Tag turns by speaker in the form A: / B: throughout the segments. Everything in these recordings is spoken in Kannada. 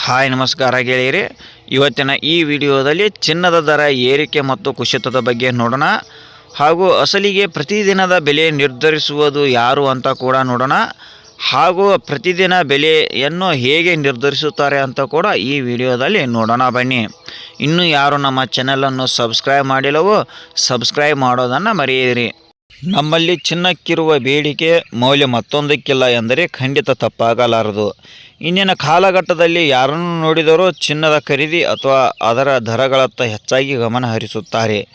A: ಹಾಯ್, ನಮಸ್ಕಾರ ಗೆಳೆಯರಿ. ಇವತ್ತಿನ ಈ ವಿಡಿಯೋದಲ್ಲಿ ಚಿನ್ನದ ದರ ಏರಿಕೆ ಮತ್ತು ಕುಸಿತದ ಬಗ್ಗೆ ನೋಡೋಣ. ಹಾಗೂ ಅಸಲಿಗೆ ಪ್ರತಿದಿನದ ಬೆಲೆ ನಿರ್ಧರಿಸುವುದು ಯಾರು ಅಂತ ಕೂಡ ನೋಡೋಣ. ಹಾಗೂ ಪ್ರತಿದಿನ ಬೆಲೆಯನ್ನು ಹೇಗೆ ನಿರ್ಧರಿಸುತ್ತಾರೆ ಅಂತ ಕೂಡ ಈ ವಿಡಿಯೋದಲ್ಲಿ ನೋಡೋಣ ಬನ್ನಿ. ಇನ್ನೂ ಯಾರು ನಮ್ಮ ಚಾನಲನ್ನು ಸಬ್ಸ್ಕ್ರೈಬ್ ಮಾಡಿಲ್ಲವೋ ಸಬ್ಸ್ಕ್ರೈಬ್ ಮಾಡೋದನ್ನು ಮರೆಯಿರಿ. ನಮ್ಮಲ್ಲಿ ಚಿನ್ನಕ್ಕಿರುವ ಬೇಡಿಕೆ ಮೌಲ್ಯ ಮತ್ತೊಂದಕ್ಕಿಲ್ಲ ಎಂದರೆ ಖಂಡಿತ ತಪ್ಪಾಗಲಾರದು. ಇಂದಿನ ಕಾಲಘಟ್ಟದಲ್ಲಿ ಯಾರನ್ನು ನೋಡಿದರೂ ಚಿನ್ನದ ಖರೀದಿ ಅಥವಾ ಅದರ ದರಗಳತ್ತ ಹೆಚ್ಚಾಗಿ ಗಮನ ಹರಿಸುತ್ತಾರೆ.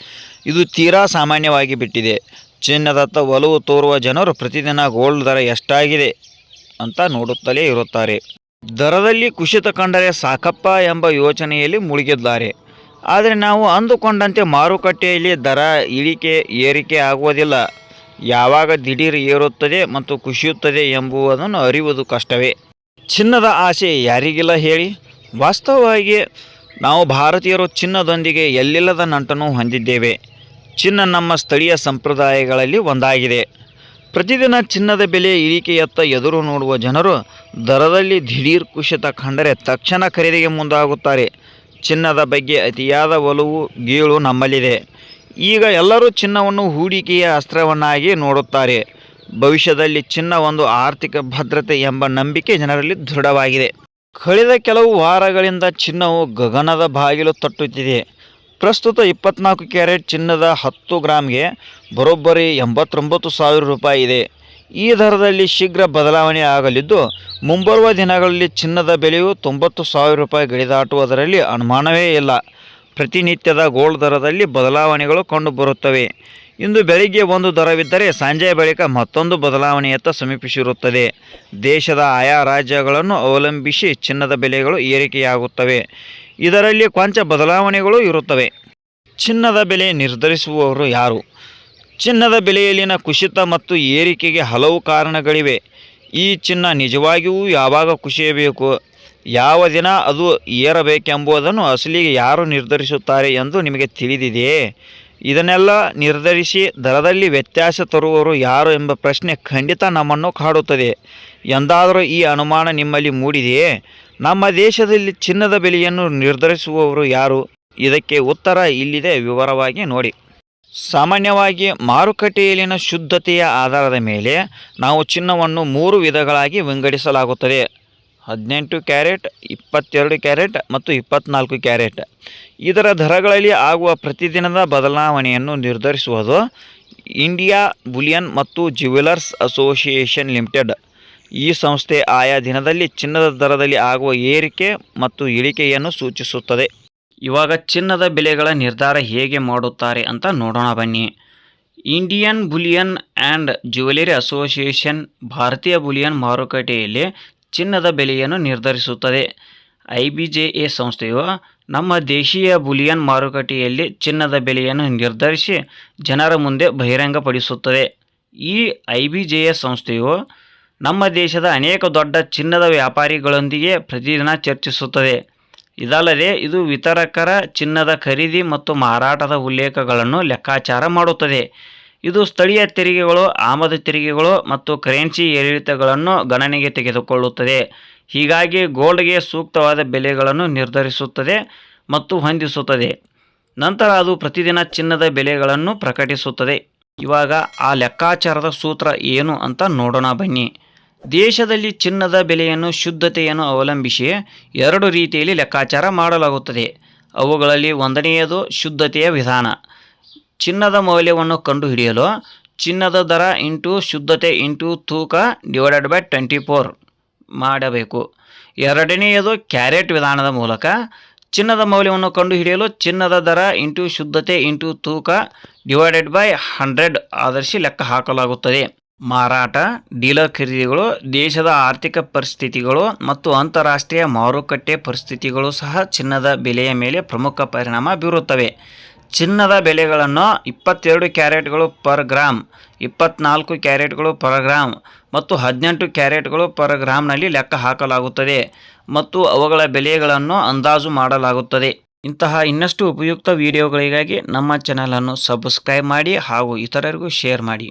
A: ಇದು ತೀರಾ ಸಾಮಾನ್ಯವಾಗಿ ಬಿಟ್ಟಿದೆ. ಚಿನ್ನದತ್ತ ಒಲವು ತೋರುವ ಜನರು ಪ್ರತಿದಿನ ಗೋಲ್ಡ್ ದರ ಎಷ್ಟಾಗಿದೆ ಅಂತ ನೋಡುತ್ತಲೇ ಇರುತ್ತಾರೆ. ದರದಲ್ಲಿ ಕುಸಿತ ಕಂಡರೆ ಸಾಕಪ್ಪ ಎಂಬ ಯೋಚನೆಯಲ್ಲಿ ಮುಳುಗಿದ್ದಾರೆ. ಆದರೆ ನಾವು ಅಂದುಕೊಂಡಂತೆ ಮಾರುಕಟ್ಟೆಯಲ್ಲಿ ದರ ಇಳಿಕೆ, ಏರಿಕೆ ಆಗುವುದಿಲ್ಲ. ಯಾವಾಗ ದಿಢೀರ್ ಏರುತ್ತದೆ ಮತ್ತು ಕುಸಿಯುತ್ತದೆ ಎಂಬುದನ್ನು ಅರಿಯುವುದು ಕಷ್ಟವೇ. ಚಿನ್ನದ ಆಸೆ ಯಾರಿಗಿಲ್ಲ ಹೇಳಿ. ವಾಸ್ತವವಾಗಿ ನಾವು ಭಾರತೀಯರು ಚಿನ್ನದೊಂದಿಗೆ ಎಲ್ಲಿಲ್ಲದ ನಂಟನ್ನು ಹೊಂದಿದ್ದೇವೆ. ಚಿನ್ನ ನಮ್ಮ ಸ್ಥಳೀಯ ಸಂಪ್ರದಾಯಗಳಲ್ಲಿ ಒಂದಾಗಿದೆ. ಪ್ರತಿದಿನ ಚಿನ್ನದ ಬೆಲೆ ಇಳಿಕೆಯತ್ತ ಎದುರು ನೋಡುವ ಜನರು ದರದಲ್ಲಿ ದಿಢೀರ್ ಕುಸಿತ ಕಂಡರೆ ತಕ್ಷಣ ಖರೀದಿಗೆ ಮುಂದಾಗುತ್ತಾರೆ. ಚಿನ್ನದ ಬಗ್ಗೆ ಅತಿಯಾದ ಒಲವು ಗೀಳು ನಮ್ಮಲ್ಲಿದೆ. ಈಗ ಎಲ್ಲರೂ ಚಿನ್ನವನ್ನು ಹೂಡಿಕೆಯ ಅಸ್ತ್ರವನ್ನಾಗಿ ನೋಡುತ್ತಾರೆ. ಭವಿಷ್ಯದಲ್ಲಿ ಚಿನ್ನ ಒಂದು ಆರ್ಥಿಕ ಭದ್ರತೆ ಎಂಬ ನಂಬಿಕೆ ಜನರಲ್ಲಿ ದೃಢವಾಗಿದೆ. ಕಳೆದ ಕೆಲವು ವಾರಗಳಿಂದ ಚಿನ್ನವು ಗಗನದ ಬಾಗಿಲು ತಟ್ಟುತ್ತಿದೆ. ಪ್ರಸ್ತುತ ಇಪ್ಪತ್ನಾಲ್ಕು ಕ್ಯಾರೆಟ್ ಚಿನ್ನದ ಹತ್ತು ಗ್ರಾಮ್ಗೆ ಬರೋಬ್ಬರಿ ಎಂಬತ್ತೊಂಬತ್ತು ಸಾವಿರ ರೂಪಾಯಿ ಇದೆ. ಈ ದರದಲ್ಲಿ ಶೀಘ್ರ ಬದಲಾವಣೆ ಆಗಲಿದ್ದು, ಮುಂಬರುವ ದಿನಗಳಲ್ಲಿ ಚಿನ್ನದ ಬೆಲೆಯು ತೊಂಬತ್ತು ಸಾವಿರ ರೂಪಾಯಿ ಗಡಿದಾಟುವುದರಲ್ಲಿ ಅನುಮಾನವೇ ಇಲ್ಲ. ಪ್ರತಿನಿತ್ಯದ ಗೋಲ್ಡ್ ದರದಲ್ಲಿ ಬದಲಾವಣೆಗಳು ಕಂಡುಬರುತ್ತವೆ. ಇಂದು ಬೆಳಿಗ್ಗೆ ಒಂದು ದರವಿದ್ದರೆ ಸಂಜೆ ಬಳಿಕ ಮತ್ತೊಂದು ಬದಲಾವಣೆಯತ್ತ ಸಮೀಪಿಸಿರುತ್ತದೆ. ದೇಶದ ಆಯಾ ರಾಜ್ಯಗಳನ್ನು ಅವಲಂಬಿಸಿ ಚಿನ್ನದ ಬೆಲೆಗಳು ಏರಿಕೆಯಾಗುತ್ತವೆ. ಇದರಲ್ಲಿ ಕೊಂಚ ಬದಲಾವಣೆಗಳು ಇರುತ್ತವೆ. ಚಿನ್ನದ ಬೆಲೆ ನಿರ್ಧರಿಸುವವರು ಯಾರು? ಚಿನ್ನದ ಬೆಲೆಯಲ್ಲಿನ ಕುಸಿತ ಮತ್ತು ಏರಿಕೆಗೆ ಹಲವು ಕಾರಣಗಳಿವೆ. ಈ ಚಿನ್ನ ನಿಜವಾಗಿಯೂ ಯಾವಾಗ ಕುಸಿಯಬೇಕು? ಯಾವ ದಿನ ಅದು ಏರಬೇಕೆಂಬುದನ್ನು ಅಸಲಿಗೆ ಯಾರು ನಿರ್ಧರಿಸುತ್ತಾರೆ ಎಂದು ನಿಮಗೆ ತಿಳಿದಿದೆಯೇ? ಇದನ್ನೆಲ್ಲ ನಿರ್ಧರಿಸಿ ದರದಲ್ಲಿ ವ್ಯತ್ಯಾಸ ತರುವವರು ಯಾರು ಎಂಬ ಪ್ರಶ್ನೆ ಖಂಡಿತ ನಮ್ಮನ್ನು ಕಾಡುತ್ತದೆ. ಎಂದಾದರೂ ಈ ಅನುಮಾನ ನಿಮ್ಮಲ್ಲಿ ಮೂಡಿದೆಯೇ? ನಮ್ಮ ದೇಶದಲ್ಲಿ ಚಿನ್ನದ ಬೆಲೆಯನ್ನು ನಿರ್ಧರಿಸುವವರು ಯಾರು? ಇದಕ್ಕೆ ಉತ್ತರ ಇಲ್ಲಿದೆ ವಿವರವಾಗಿ ನೋಡಿ. ಸಾಮಾನ್ಯವಾಗಿ ಮಾರುಕಟ್ಟೆಯಲ್ಲಿನ ಶುದ್ಧತೆಯ ಆಧಾರದ ಮೇಲೆ ನಾವು ಚಿನ್ನವನ್ನು ಮೂರು ವಿಧಗಳಾಗಿ ವಿಂಗಡಿಸಲಾಗುತ್ತದೆ. ಹದಿನೆಂಟು ಕ್ಯಾರೆಟ್, ಇಪ್ಪತ್ತೆರಡು ಕ್ಯಾರೆಟ್ ಮತ್ತು ಇಪ್ಪತ್ತ್ನಾಲ್ಕು ಕ್ಯಾರೆಟ್. ಇದರ ದರಗಳಲ್ಲಿ ಆಗುವ ಪ್ರತಿದಿನದ ಬದಲಾವಣೆಯನ್ನು ನಿರ್ಧರಿಸುವುದು ಇಂಡಿಯಾ ಬುಲಿಯನ್ ಮತ್ತು ಜ್ಯುವೆಲರ್ಸ್ ಅಸೋಸಿಯೇಷನ್ ಲಿಮಿಟೆಡ್. ಈ ಸಂಸ್ಥೆ ಆಯಾ ದಿನದಲ್ಲಿ ಚಿನ್ನದ ದರದಲ್ಲಿ ಆಗುವ ಏರಿಕೆ ಮತ್ತು ಇಳಿಕೆಯನ್ನು ಸೂಚಿಸುತ್ತದೆ. ಇವಾಗ ಚಿನ್ನದ ಬೆಲೆಗಳ ನಿರ್ಧಾರ ಹೇಗೆ ಮಾಡುತ್ತಾರೆ ಅಂತ ನೋಡೋಣ ಬನ್ನಿ. Indian bullion and jewellery association ಭಾರತೀಯ ಬುಲಿಯನ್ ಮಾರುಕಟ್ಟೆಯಲ್ಲಿ ಚಿನ್ನದ ಬೆಲೆಯನ್ನು ನಿರ್ಧರಿಸುತ್ತದೆ. ಐ ಬಿ ಜೆ ಎ ಸಂಸ್ಥೆಯು ನಮ್ಮ ದೇಶೀಯ ಬುಲಿಯನ್ ಮಾರುಕಟ್ಟೆಯಲ್ಲಿ ಚಿನ್ನದ ಬೆಲೆಯನ್ನು ನಿರ್ಧರಿಸಿ ಜನರ ಮುಂದೆ ಬಹಿರಂಗಪಡಿಸುತ್ತದೆ. ಈ ಐ ಬಿ ಜೆ ಎ ಸಂಸ್ಥೆಯು ನಮ್ಮ ದೇಶದ ಅನೇಕ ದೊಡ್ಡ ಚಿನ್ನದ ವ್ಯಾಪಾರಿಗಳೊಂದಿಗೆ ಪ್ರತಿದಿನ ಚರ್ಚಿಸುತ್ತದೆ. ಇದಲ್ಲದೆ ಇದು ವಿತರಕರ ಚಿನ್ನದ ಖರೀದಿ ಮತ್ತು ಮಾರಾಟದ ಉಲ್ಲೇಖಗಳನ್ನು ಲೆಕ್ಕಾಚಾರ ಮಾಡುತ್ತದೆ. ಇದು ಸ್ಥಳೀಯ ತೆರಿಗೆಗಳು, ಆಮದು ತೆರಿಗೆಗಳು ಮತ್ತು ಕರೆನ್ಸಿ ಏರಿಳಿತಗಳನ್ನು ಗಣನೆಗೆ ತೆಗೆದುಕೊಳ್ಳುತ್ತದೆ. ಹೀಗಾಗಿ ಗೋಲ್ಡ್ಗೆ ಸೂಕ್ತವಾದ ಬೆಲೆಗಳನ್ನು ನಿರ್ಧರಿಸುತ್ತದೆ ಮತ್ತು ಹೊಂದಿಸುತ್ತದೆ. ನಂತರ ಅದು ಪ್ರತಿದಿನ ಚಿನ್ನದ ಬೆಲೆಗಳನ್ನು ಪ್ರಕಟಿಸುತ್ತದೆ. ಇವಾಗ ಆ ಲೆಕ್ಕಾಚಾರದ ಸೂತ್ರ ಏನು ಅಂತ ನೋಡೋಣ ಬನ್ನಿ. ದೇಶದಲ್ಲಿ ಚಿನ್ನದ ಬೆಲೆಯನ್ನು, ಶುದ್ಧತೆಯನ್ನು ಅವಲಂಬಿಸಿ ಎರಡು ರೀತಿಯಲ್ಲಿ ಲೆಕ್ಕಾಚಾರ ಮಾಡಲಾಗುತ್ತದೆ. ಅವುಗಳಲ್ಲಿ ಒಂದನೆಯದು ಶುದ್ಧತೆಯ ವಿಧಾನ. ಚಿನ್ನದ ಮೌಲ್ಯವನ್ನು ಕಂಡುಹಿಡಿಯಲು ಚಿನ್ನದ ದರ ಇಂಟು ಶುದ್ಧತೆ ಇಂಟು ತೂಕ ಡಿವೈಡೆಡ್ ಬೈ ಟ್ವೆಂಟಿ ಫೋರ್ ಮಾಡಬೇಕು. ಎರಡನೆಯದು ಕ್ಯಾರೆಟ್ ವಿಧಾನದ ಮೂಲಕ ಚಿನ್ನದ ಮೌಲ್ಯವನ್ನು ಕಂಡುಹಿಡಿಯಲು ಚಿನ್ನದ ದರ ಇಂಟು ಶುದ್ಧತೆ ಇಂಟು ತೂಕ ಡಿವೈಡೆಡ್ ಬೈ ಹಂಡ್ರೆಡ್ ಆಧರಿಸಿ ಲೆಕ್ಕ ಹಾಕಲಾಗುತ್ತದೆ. ಮಾರಾಟ, ಡೀಲರ್ ಖರೀದಿಗಳು, ದೇಶದ ಆರ್ಥಿಕ ಪರಿಸ್ಥಿತಿಗಳು ಮತ್ತು ಅಂತಾರಾಷ್ಟ್ರೀಯ ಮಾರುಕಟ್ಟೆ ಪರಿಸ್ಥಿತಿಗಳು ಸಹ ಚಿನ್ನದ ಬೆಲೆಯ ಮೇಲೆ ಪ್ರಮುಖ ಪರಿಣಾಮ ಬೀರುತ್ತವೆ. ಚಿನ್ನದ ಬೆಲೆಗಳನ್ನು ಇಪ್ಪತ್ತೆರಡು ಕ್ಯಾರೆಟ್ಗಳು ಪರ್ ಗ್ರಾಮ್ ಇಪ್ಪತ್ನಾಲ್ಕು ಕ್ಯಾರೆಟ್ಗಳು ಪರ್ ಗ್ರಾಮ್ ಮತ್ತು ಹದಿನೆಂಟು ಕ್ಯಾರೆಟ್ಗಳು ಪರ್ ಗ್ರಾಮ್ನಲ್ಲಿ ಲೆಕ್ಕ ಹಾಕಲಾಗುತ್ತದೆ ಮತ್ತು ಅವುಗಳ ಬೆಲೆಗಳನ್ನು ಅಂದಾಜು ಮಾಡಲಾಗುತ್ತದೆ. ಇಂತಹ ಇನ್ನಷ್ಟು ಉಪಯುಕ್ತ ವಿಡಿಯೋಗಳಿಗಾಗಿ ನಮ್ಮ ಚಾನಲನ್ನು ಸಬ್ಸ್ಕ್ರೈಬ್ ಮಾಡಿ ಹಾಗೂ ಇತರರಿಗೂ ಶೇರ್ ಮಾಡಿ.